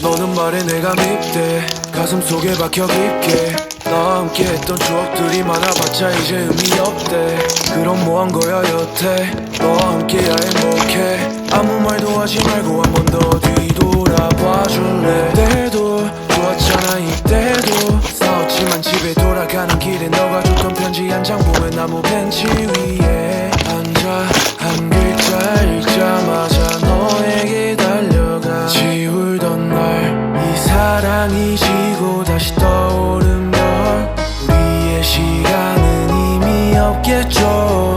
너는 말해 내가 밉대. 가슴 속에 박혀 깊게. 너와 함께 했던 추억들이 많아봤자 이제 의미 없대. 그럼 뭐한 거야 여태? 너와 함께야 행복해 아무 말도 하지 말고 한 번더 어디 가는 길에 너가 줬던 편지 한 장 보면 나무 벤치 위에 앉아 한 글자 읽자마자 너에게 달려가 지울던 날 이 사랑이 지고 다시 떠오른 걸 우리의 시간은 이미 없겠죠.